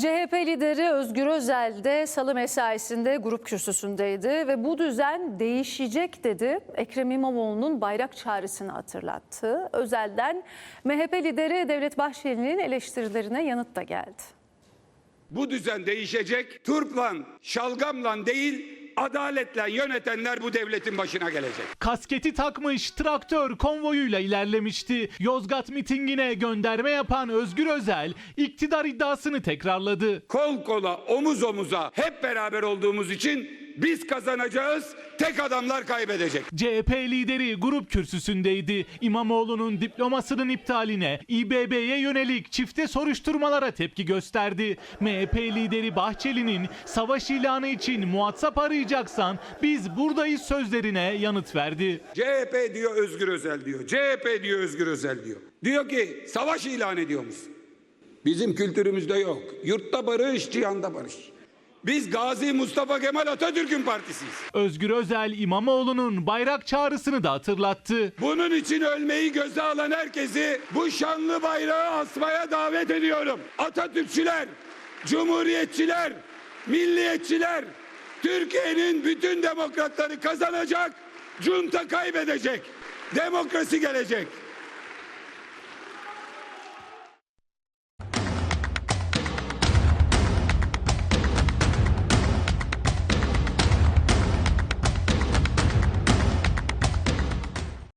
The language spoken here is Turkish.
CHP lideri Özgür Özel de salı mesaisinde grup kürsüsündeydi ve bu düzen değişecek dedi. Ekrem İmamoğlu'nun bayrak çağrısını hatırlattı. Özel'den MHP lideri Devlet Bahçeli'nin eleştirilerine yanıt da geldi. Bu düzen değişecek. Turpla, şalgamla değil, adaletle yönetenler bu devletin başına gelecek. Kasketi takmış traktör konvoyuyla ilerlemişti. Yozgat mitingine gönderme yapan Özgür Özel iktidar iddiasını tekrarladı. Kol kola, omuz omuza hep beraber olduğumuz için biz kazanacağız, tek adamlar kaybedecek. CHP lideri grup kürsüsündeydi. İmamoğlu'nun diplomasının iptaline, İBB'ye yönelik çifte soruşturmalara tepki gösterdi. MHP lideri Bahçeli'nin savaş ilanı için muhatap arayacaksan biz buradayız sözlerine yanıt verdi. CHP diyor Özgür Özel diyor. CHP diyor Özgür Özel diyor. Diyor ki savaş ilan ediyormuş. Bizim kültürümüzde yok. Yurtta barış, cihanda barış. Biz Gazi Mustafa Kemal Atatürk'ün partisiyiz. Özgür Özel İmamoğlu'nun bayrak çağrısını da hatırlattı. Bunun için ölmeyi göze alan herkesi bu şanlı bayrağı asmaya davet ediyorum. Atatürkçüler, cumhuriyetçiler, milliyetçiler, Türkiye'nin bütün demokratları kazanacak, junta kaybedecek. Demokrasi gelecek.